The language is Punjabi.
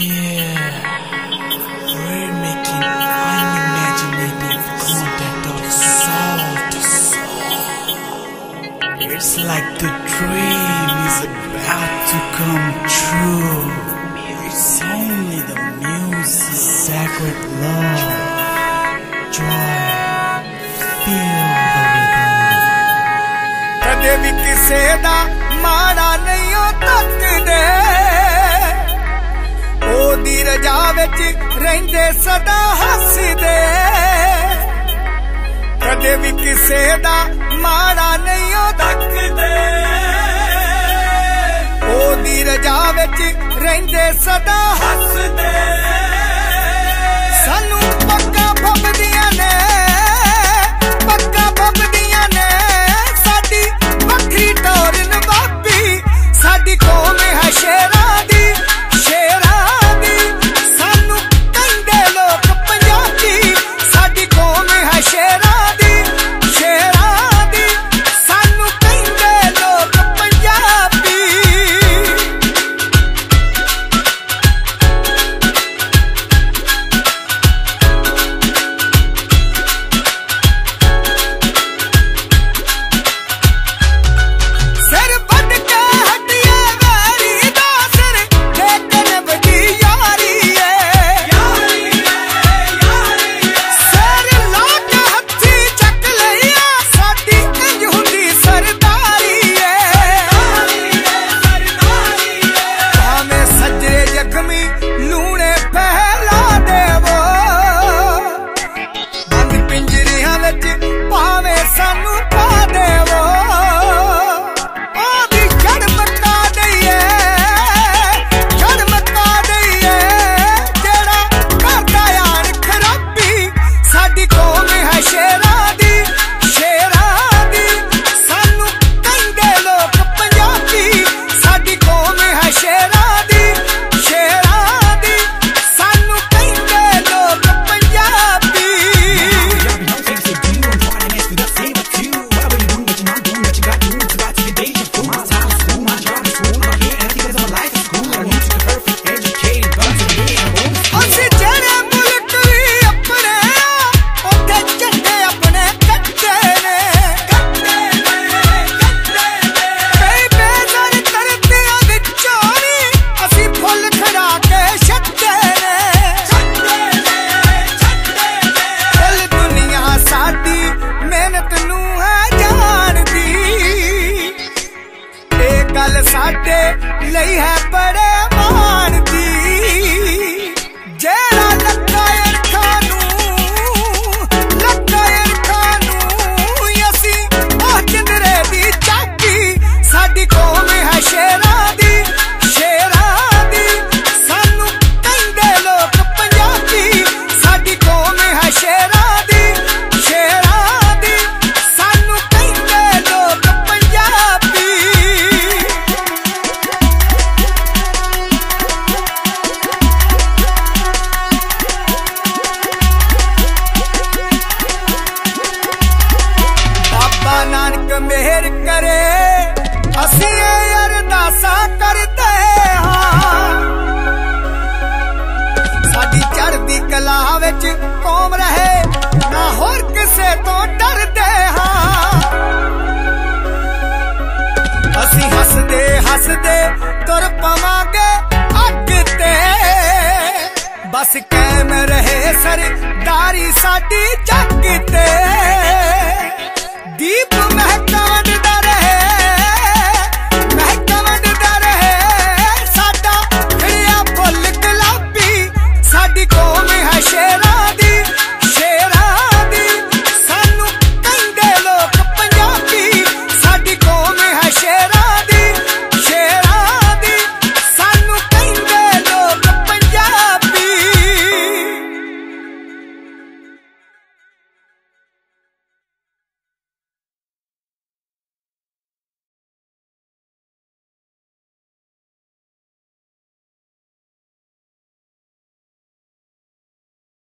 It's like the dream is about to come true. It's only the music, sacred love, joy, feel the rhythm. ਕਦੇ ਵੀ mana ਦਾ ਵਿੱਚ ਰਹਿੰਦੇ ਸਦਾ ਹੱਸਦੇ। ਕਦੇ ਵੀ ਕਿਸੇ ਦਾ ਮਾੜਾ ਨਹੀਂ ਉਹ ਤੱਕਦੇ ਉਹਦੀ ਰਜਾ ਵਿੱਚ ਰਹਿੰਦੇ ਸਦਾ ਹੱਸਦੇ। ਸਾਨੂੰ ਪੱਕਾ ਫੱਬਦੀਆਂ ਮਿਹਰ ਕਰੇ। ਅਸੀਂ ਅਰਦਾਸਾਂ ਕਰਦੇ ਹਾਂ। ਸਾਡੀ ਚੜ੍ਹਦੀ ਕਲਾ ਵਿੱਚ ਕੌਮ ਰਹੇ, ਨਾ ਹੋਰ ਕਿਸੇ ਤੋਂ ਡਰਦੇ ਹਾਂ। ਅਸੀਂ ਹੱਸਦੇ ਹੱਸਦੇ ਤੁਰ ਪਾਵਾਂਗੇ ਅੱਗ ਤੇ। ਬਸ ਕੈਮ ਰਹੇ ਸਰਦਾਰੀ ਸਾਡੀ ਚੱਕ ਤੇ।